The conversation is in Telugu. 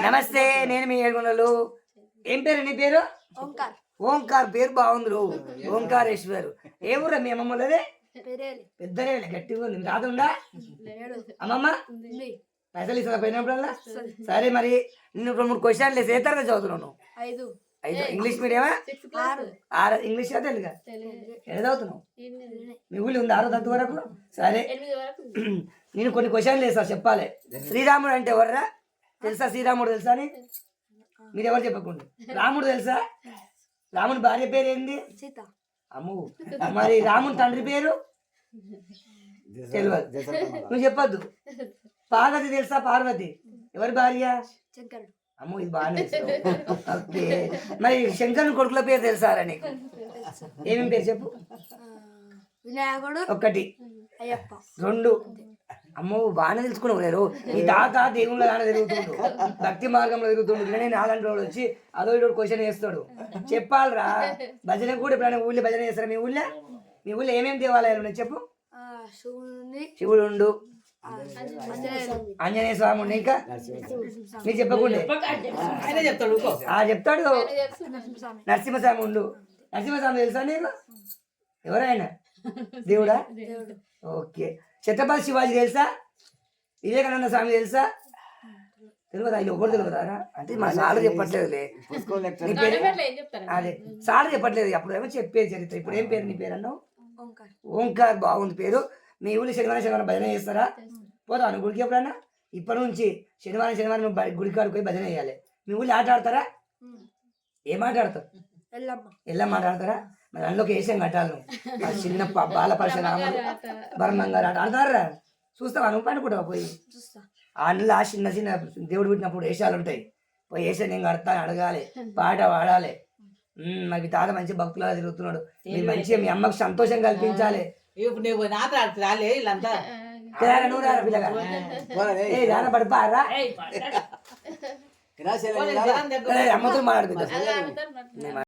నమస్తే నేను మీ ఏడుగుండలు. ఏం పేరు నీ పేరు? ఓంకార్. ఓంకార్ పేరు బాగుంది రో ఓంకారేశ్వర్. ఏ ఊరా మీ అమ్మమ్మలదే పెరేలి పెద్దనే గట్టిగా ఉంది. రాదుండా లేడు. అమ్మమ్మ? పైసలు ఇస్తా పోయినప్పుడల్లా? సరే. మరి నిన్ను రెండు మూడు క్వశ్చన్లు వేసి ఏ తరగతి చదువుతున్నావు నువ్వు? ఐదు. ఐదు. ఇంగ్లీష్ మీడియమా? ఆరు. ఇంగ్లీష్ తెలుగా? ఎక్కడ చదువుతున్నావు? మీ ఊళ్ళో ఉంది ఆరో తరగతి వరకు? సరే. నేను కొన్ని క్వశ్చన్లు వేస్తా చెప్పాలి. శ్రీరాముడు అంటే ఎవర్రా? తెలుసా శ్రీరాముడు తెలుసా అని? మీరు ఎవరు చెప్పకుండా? రాముడు తెలుసా? రాముడి భార్య పేరు ఏంది? సీత. అమ్ము. మరి రాముని తండ్రి పేరు? తెలియదు. నువ్వు చెప్పొద్దు. పార్వతి తెలుసా పార్వతి? ఎవరి భార్య? అమ్మో ఇది బాగానే ఓకే. మరి శంకరుని కొడుకుల పేరు తెలుసా నీకు? ఏమేమి పేరు చెప్పు? వినాయకుడు అయ్యప్ప. రెండు. అమ్మో బాగానే తెలుసుకున్నావు లేరు ఈ తాత దేవుళ్ళ దాన తిరుగుతుండు. భక్తి మార్గంలో తిరుగుతుండు. ఇలానే నాలంటి వాడు వచ్చి అదో ఇదో క్వశ్చన్ వేస్తాడు చెప్పాలిరా భజన కూడా ఎప్పుడైనా ఊళ్ళో భజన చేస్తారా మీ ఊళ్ళో? మీ ఊళ్ళో ఏమేమి దేవాలయాలు ఉన్నాయి చెప్పు? ఆ, శివుడు ఉండు ఆంజనేయ స్వామి ఉండు ఇంకా? మీరు చెప్పకుండా. ఆయన చెప్తాడు చెప్తాడు. నరసింహస్వామి. ఉండు. నరసింహస్వామి తెలుసా నీకు? ఎవరైనా దేవుడు. ఓకే. ఛత్రపతి శివాజీ తెలుసా? వివేకానంద స్వామి తెలుసా? తెలియదా ఇది ఒకటి తెలియదారా అంటే మా సార్ చెప్పట్లేదులే. నీ పేరు? అదే సార్ చెప్పట్లేదు అప్పుడు ఏమో చెప్పేది చరిత్ర. ఇప్పుడు ఏం పేరు నీ పేరు అన్నావు? ఓంకార్. ఓంకార్ బాగుంది పేరు. మీ ఊళ్ళో శనివారం శనివారం భజన చేస్తారా? పోతాను గుడికి ఎప్పుడన్నా? ఇప్పటి నుంచి శనివారం శనివారం నువ్వు గుడికి ఆడుకొని భజన చేయాలి. మీ ఊళ్ళో ఆట ఆడతారా. ఏం ఆట ఆడతావు? ఎల్లమ్మ. ఎలా మాట్లాడతారా మరి అందులోకి వేసాం కట్టాలి నువ్వు? ఆ చిన్న ప- బాల పరశురాముడు బర్మంగారు ఆట. ఆడతారా? చూస్తావా నువ్వు? పండుకుంటావా పోయి. అందులో ఆ చిన్న చిన్న దేవుడు పుట్టినప్పుడు వేషాలు ఉంటాయి. పోయి వేసా నేను కడతాను అడగాలి. పాట పాడాలి. ఉమ్, మరి మీ తాత మంచి భక్తులాగా తిరుగుతున్నాడు. మీరు మంచిగా మీ అమ్మకి సంతోషం కల్పించాలి. ఇప్పుడు నువ్వు నాతో రాలే వీళ్ళంతా. రారా నువ్వు రారా పిల్లగా? ఏ రాన పడిపారా అమ్మతో మాట్లాడుకుంటా